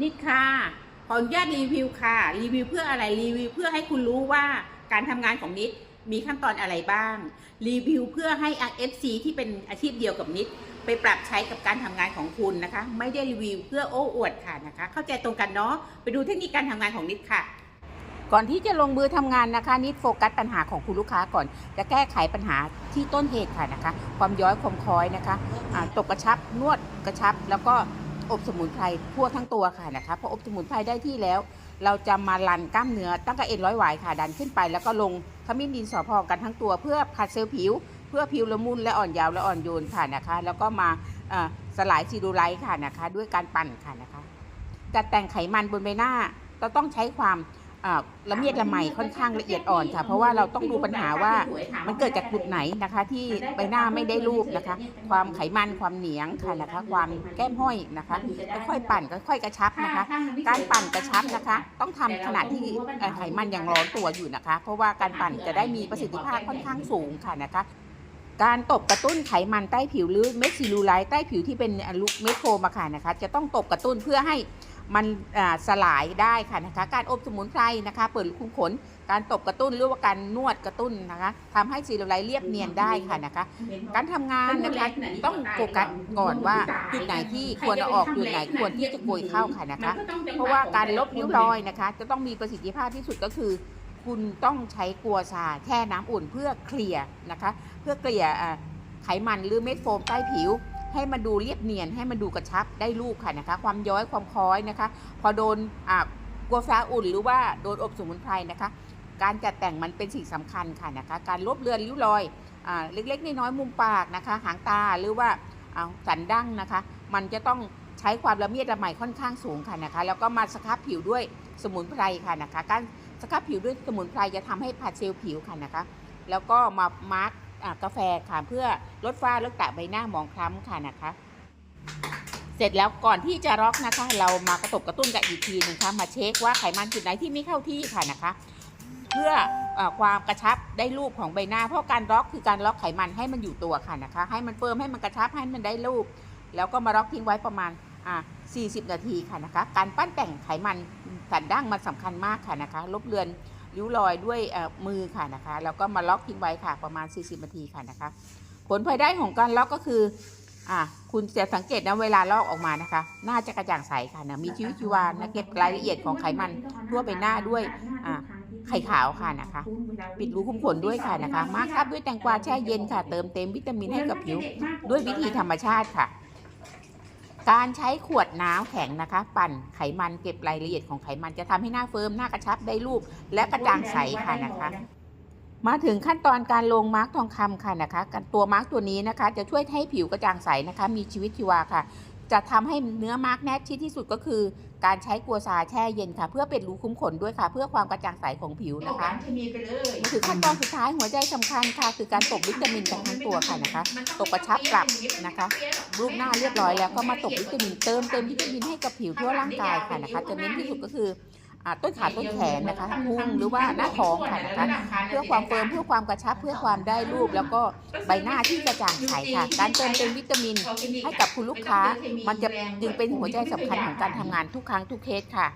นิดค่ะขออนุญาตรีวิวค่ะ รีวิวเพื่ออะไรรีวิวเพื่อให้คุณรู้ว่าการทำงานของนิดมีขั้นตอนอะไรบ้าง รีวิวเพื่อให้ FC ที่เป็นอาชีพเดียวกับนิด ไปปรับใช้กับการทำงานของคุณนะคะ ไม่ได้รีวิวเพื่อโอ้อวดค่ะนะคะ เข้าใจตรงกันเนาะไปดูเทคนิคการทำงานของนิดค่ะ ก่อนที่จะลงมือทำงานนะคะ นิดโฟกัสปัญหาของคุณลูกค้าก่อน จะแก้ไขปัญหาที่ต้นเหตุค่ะนะคะ ความย้อยความคล้อยนะคะอ่าตกกระชับนวดกระชับแล้วก็ อบสมุนไพรทั่วทั้งตัวค่ะนะคะพออบสมุนไพรได้ที่แล้ว เราจะมาลันกล้ามเนื้อตั้งกระเอ็นร้อยหวายค่ะดันขึ้นไป แล้วก็ลงขมิ้นดินสอพองกันทั้งตัวเพื่อผัดเซลล์ผิว เพื่อผิวละมุนและอ่อนยาวและอ่อนโยนค่ะนะคะ แล้วก็มาสลายซีดูไลท์ค่ะนะคะ ด้วยการปั่นค่ะนะคะจัดแต่งไขมันบนใบหน้าเราต้องใช้ความ ละเมียดละไมค่อนข้างละเอียดอ่อนค่ะ เพราะว่าเราต้องดูปัญหาว่ามันเกิดจากจุดไหนนะคะ ที่ใบหน้าไม่ได้รูปนะคะ ความไขมันความเหนียงค่ะนะคะ ความแก้มห้อยนะคะค่อยๆปั่นค่อยๆกระชับนะคะ การปั่นกระชับนะคะ ต้องทำขณะที่ไขมันยังร้อนตัวอยู่นะคะ เพราะว่าการปั่นจะได้มีประสิทธิภาพค่อนข้างสูงค่ะนะคะ การตบกระตุ้นไขมันใต้ผิวหรือเม็ดซิลูไลท์ใต้ผิวที่เป็นอนุเม็ดโฟมอะค่ะนะคะ จะต้องตบกระตุ้นเพื่อให้มันสลายได้ค่ะนะคะ การอบสมุนไพรนะคะ เปิดรูขุมขน การตบกระตุ้นหรือว่าการนวดกระตุ้นนะคะทำให้ซิลูไลท์เรียบเนียนได้ค่ะนะคะ การทำงานนะคะต้องโฟกัสก่อนว่าจุดไหนที่ควรอออกจุดไหนควรที่จะโกยเข้าค่ะนะคะ เพราะว่าการลบริ้วรอยนะคะ จะต้องมีประสิทธิภาพที่สุดก็คือ คุณต้องใช้กัวซาแช่น้ำอุ่นเพื่อเคลียร์นะคะ เพื่อเกลี่ยไขมันหรือเม็ดโฟมใต้ผิว ให้มันดูเรียบเนียนให้มันดูกระชับได้รูปค่ะนะคะ ความย้อยความคล้อยนะคะ พอโดนกัวซาอุ่นหรือว่าโดนอบสมุนไพรนะคะ การจัดแต่งมันเป็นสิ่งสำคัญค่ะนะคะ การลบเลือนริ้วรอยอเล็กๆน้อยๆมุมปากนะคะ หางตาหรือว่าอ่าสันดั้งนะคะ มันจะต้องใช้ความละเมียดละไมค่อนข้างสูงค่ะนะคะ แล้วก็มาสครับผิวด้วยสมุนไพรค่ะนะคะ การ สครับผิวด้วยสมุนไพรจะทำให้ผัดเซลล์ผิวค่ะนะคะ แล้วก็มามาร์กกาแฟค่ะเพื่อลดฝ้าลดกระใบหน้าหมองคล้ำค่ะนะคะ เสร็จแล้วก่อนที่จะร็อกนะคะ เรามากระตบกระตุ้นกันอีกทีหนึงค่ะมาเช็คว่าไขมันจุดไหนที่ไม่เข้าที่ค่ะนะคะ เพื่อออความกระชับได้รูปของใบหน้า เพราะการล็อกคือการล็อกไขมันให้มันอยู่ตัวค่ะนะคะ ให้มันเฟิร์มให้มันกระชับให้มันได้รูป แล้วก็มาล็อกทิ้งไว้ประมาณ อ่า40 นาทีค่ะนะคะ การปั้นแต่งไขมันสันดั้งมันสำคัญมากค่ะนะคะ ลบเลือนริ้วรอยด้วยมือค่ะนะคะ แล้วก็มาล็อกทิ้งไว้ค่ะประมาณ 40 นาทีค่ะนะคะ ผลพลอยได้ของการล็อกก็คืออ่าคุณจะสังเกตนะเวลาลอกออกมานะคะ หน้าจะกระจ่างใสค่ะนะมีชีวิตชีวานะเก็บรายละเอียดของไขมันทั่วไปหน้าด้วยอ่าไข่ขาวค่ะนะคะ ปิดรูขุมขนด้วยค่ะนะคะ มาร์คอัพด้วยแตงกวาแช่เย็นค่ะ เติมเต็มวิตามินให้กับผิวด้วยวิธีธรรมชาติค่ะ การใช้ขวดน้ำแข็งนะคะ ปั่นไขมันเก็บรายละเอียดของไขมันจะทำให้หน้าเฟิร์มหน้ากระชับได้รูป และกระจ่างใสค่ะนะคะ มาถึงขั้นตอนการลงมาร์กทองคำค่ะนะคะ ตัวมาร์กตัวนี้นะคะ จะช่วยให้ผิวกระจ่างใสนะคะ มีชีวิตชีวาค่ะ จะทำให้เนื้อมาร์กแนบชิดที่สุดก็คือ การใช้กัวซาแช่เย็นค่ะ เพื่อเป็นรูคุ้มขนด้วยค่ะ เพื่อความกระจ่างใสของผิวนะคะมาถึงขั้นตอนสุดท้ายหัวใจสำคัญค่ะ คือการตบวิตามินกันทั้งตัวค่ะนะคะตบกระชับกลับนะคะรูปหน้าเรียบร้อยแล้วก็มาตบวิตามินเติมเต็มวิตามินให้กับผิวทั่วร่างกายค่ะนะคะจะเน้นที่สุดก็คืออ่า ต้นขาต้นแขนนะคะพุงหรือว่าหน้าท้องค่ะนะคะเพื่อความเฟิร์มเพื่อความกระชับเพื่อความได้รูป แล้วก็ใบหน้าที่กระจ่างใสค่ะ การเติมเต็มวิตามินให้กับคุณลูกค้า มันจะจึงเป็นหัวใจสำคัญของการทำงานทุกครั้งทุกเคสค่ะ